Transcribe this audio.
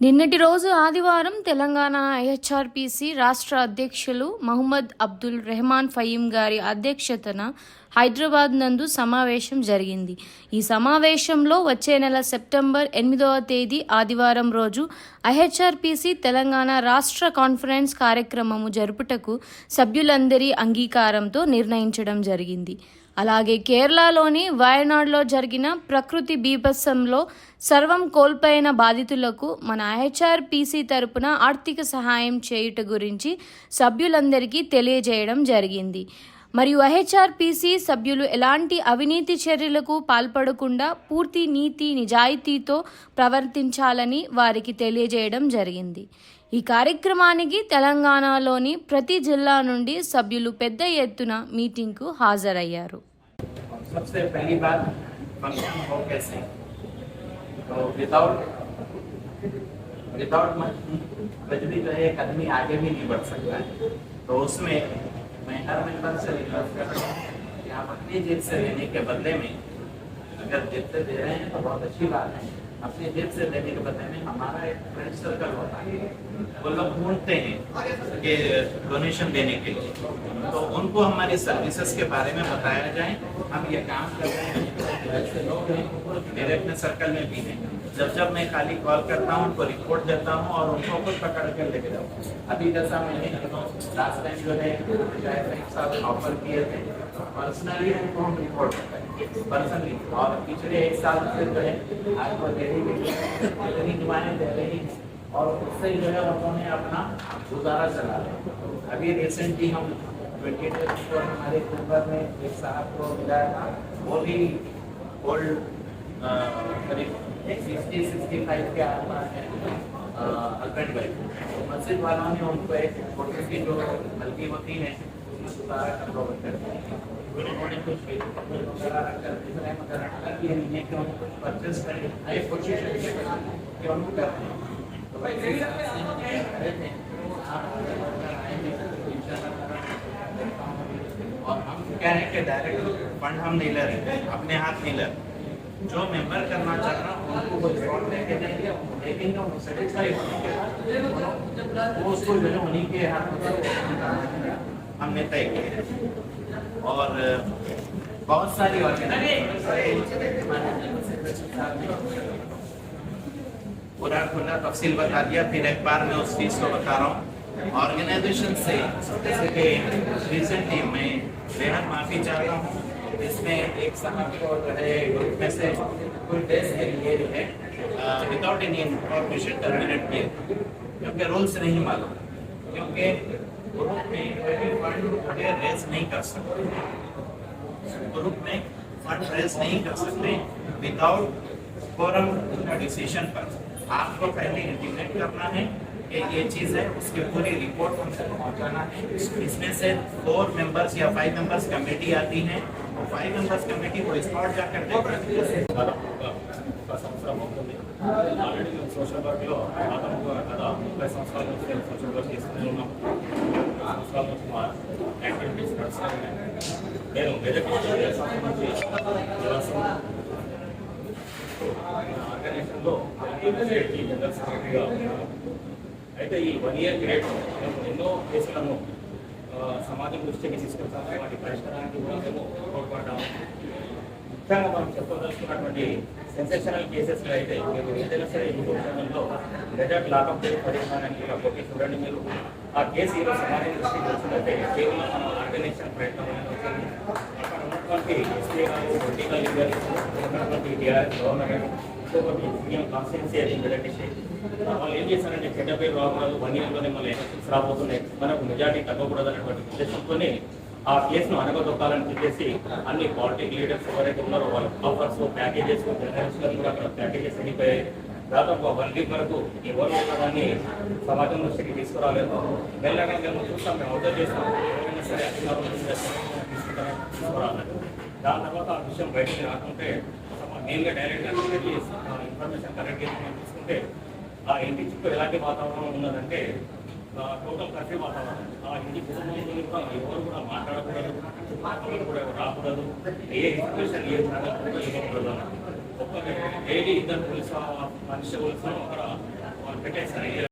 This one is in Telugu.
నిన్నటి రోజు ఆదివారం తెలంగాణ ఐహెచ్ఆర్పీసీ రాష్ట్ర అధ్యక్షులు మహమ్మద్ అబ్దుల్ రెహమాన్ ఫయీం గారి అధ్యక్షతన హైదరాబాద్ నందు సమావేశం జరిగింది. ఈ సమావేశంలో వచ్చే నెల సెప్టెంబర్ ఎనిమిదవ తేదీ ఆదివారం రోజు ఐహెచ్ఆర్పీసీ తెలంగాణ రాష్ట్ర కాన్ఫరెన్స్ కార్యక్రమము జరుపుటకు సభ్యులందరి అంగీకారంతో నిర్ణయించడం జరిగింది. అలాగే కేరళలోని వయనాడులో జరిగిన ప్రకృతి బీభత్సంలో సర్వం కోల్పోయిన బాధితులకు మన ఐహెచ్ఆర్పిసి తరపున ఆర్థిక సహాయం చేయుట గురించి సభ్యులందరికీ తెలియజేయడం జరిగింది. మరియు ఐహెచ్ఆర్పిసి సభ్యులు ఎలాంటి అవినీతి చర్యలకు పాల్పడకుండా పూర్తి నీతి నిజాయితీతో ప్రవర్తించాలని వారికి తెలియజేయడం జరిగింది. ఈ కార్యక్రమానికి తెలంగాణలోని ప్రతి జిల్లా నుండి సభ్యులు పెద్ద ఎత్తున మీటింగ్కు హాజరయ్యారు सबसे पहली बात फंक्शन हो कैसे तो विदाउट विदाउट बजरी जो है एक आदमी आगे भी नहीं बढ़ सकता है तो उसमें मैं हर मेंबर से रिक्वेस्ट कर रहा हूँ कि आप अपनी जेब से लेने के बदले में अगर जेब से दे रहे हैं तो बहुत अच्छी बात है अपनी जेब से देने के बदले में हमारा एक फ्रेंड सर्कल होता है। वो लोग ढूंढते हैं कि डोनेशन देने के लिए। तो उनको हमारी सर्विसेज़ के बारे में बताया जाए। हम ये काम कर रहे हैं। लोग हैं, मेरे अपने सर्कल में भी हैं। जब जब मैं खाली कॉल करता हूँ, उनको रिपोर्ट देता हूँ और उनको खुद पकड़ कर लेके जाऊँ अभी जैसा मैंने लास्ट टाइम जो है साल ऑफ़र किए थे पर्सनली उनको हम रिपोर्ट पर्सनली। और पिछले एक साल से जो है, आज वो डेली इतनी दुआएँ दे रही हैं और उससे जो है, उन्होंने अपना गुजारा चला है अभी रिसेंटली हम ट्वेंटी हमारे मेंबर ने एक साहब को मिलाया था। वो भी ओल्ड करीब सिक्सटी सिक्सटी फाइव के आसपास है। हस्बैंड वाइफ तो मस्जिद वालों ने उनको एक छोटी सी जो हल्की होती है सारा कंट्रोल करते हैं हैं कि डायरेक्ट फंड हम नहीं ले रहे अपने हाथ नहीं ले रहे जो मेंबर करना चाह रहा हूँ उनको कोई फ्रॉड लेके देंगे लेकिन वो सेटिस्फाई होने उन्हीं के हाथ में हमने तय किया और बहुत सारी पूरा खुला तफसील बता दिया, फिर एक बार मैं उस चीज़ को बता रहा हूँ। ऑर्गेनाइजेशन से, जैसे कि रिसेंटली मैं बेहद माफ़ी चाह रहा हूँ। इसमें एक साहब को जो है ग्रुप में से कुछ डेज़ के लिए जो है विदाउट एनी इन्फॉर्मेशन टर्मिनेट किए। क्योंकि रूल्स नहीं मालूम। क्योंकि ग्रुप में कोई फंड रेज नहीं कर सकते ग्रुप में फंड रेज नहीं कर सकते विदाउट फोरम डिसीजन पर आपको पहले इंटीग्रेट करना है कि ये चीज है उसकी पूरी रिपोर्ट हमसे पहुंचाना है इसमें से फोर मेंबर्स या फाइव मेंबर्स कमेटी आती है और फाइव मेंबर्स कमेटी को स्पॉट जाकर देखकर దాదాపు ఒక ఒక సంవత్సరం అవుతుంది ఆల్రెడీ మేము సోషల్ వర్క్లో దాదాపుగా గత ముప్పై సంవత్సరాల నుంచి నేను సోషల్ వర్క్ చేస్తూనే యాక్టివిటీస్ నేను మెదక్ నివాసం ఆర్గనైజేషన్లో స్టేట్కి జనరల్ సెక్రటరీగా అయితే ఈ వన్ ఇయర్ పీరియడ్ మేము ఎన్నో కేసులను సమాజం దృష్టికి తీసుకెళ్తాము వాటి పరిష్కారానికి కూడా మేము తోడ్పడ్డాము. ముఖ్యంగా మనం చెప్పదలుచుకున్నటువంటి సెన్సేషనల్ కేసెస్ అయితే మీరు ఏదైనా సరే యూట్యూబ్ ఛానల్లో డెజర్ట్ లాకప్ డేట్ ఒకటి చూడండి మీరు. ఆ కేసు ఈరోజు సమాజం దృష్టి వచ్చిందంటే కేవలం మన ఆర్గనైజేషన్ ప్రయత్నం అనేది వచ్చింది అక్కడ ఉన్నటువంటి ఎస్పీ గారు పొలిటికల్ లీడర్ ఉన్నటువంటి టీఆర్ఎస్ గవర్నమెంట్ ఇంకొకటి సీఎం కాన్స్టిట్యున్సీ అది మెదటిసి వాళ్ళు ఏం చేశారంటే చెడ్డ పేరు రాకూడదు వన్ ఇయర్లోనే మళ్ళీ ఎలక్షన్స్ రాబోతున్నాయి. మనకు మెజార్టీ తగ్గకూడదు అనేటువంటి ఉద్దేశంతోనే ఆ కేసును అనగదొక్కాలని చెప్పేసి అన్ని పాలిటిక్ లీడర్స్ ఎవరైతే ఉన్నారో వాళ్ళ ఆఫర్స్ ప్యాకేజెస్ జర్నలిస్టులకు కూడా అక్కడ ప్యాకేజెస్ వెళ్ళిపోయాయి దాదాపు వన్ వీక్ వరకు ఎవరు కూడా దాన్ని సమాజం దృష్టికి తీసుకురాలేదు. మెల్లగా మేము చూస్తాం మేము ఆర్డర్ చేస్తాం. ఎవరైనా సరే అధికారులు తీసుకురాలేదు దాని తర్వాత ఆ విషయం బయటకు రాకుంటే మెయిన్గా డైరెక్ట్గా ఇన్ఫర్మేషన్ కరెక్ట్ చేసి తీసుకుంటే ఆ ఇంటి చుట్టూ ఎలాంటి వాతావరణం ఉన్నదంటే టోటల్ కర్ఫ్యూ వాతావరణం ఆ ఇంటి కుటుంబంలో కూడా ఎవరు కూడా మాట్లాడకూడదు చుట్టుపక్కల కూడా రాకూడదు. ఏ ఇన్ఫర్మేషన్ ఏ ఛానల్ కూడా ఇవ్వకూడదు అన్నమాట. ఒక్క డైలీ ఇద్దరు పోలీసు కానిస్టేబుల్స్ అక్కడ పెట్టండి సార్ ఇది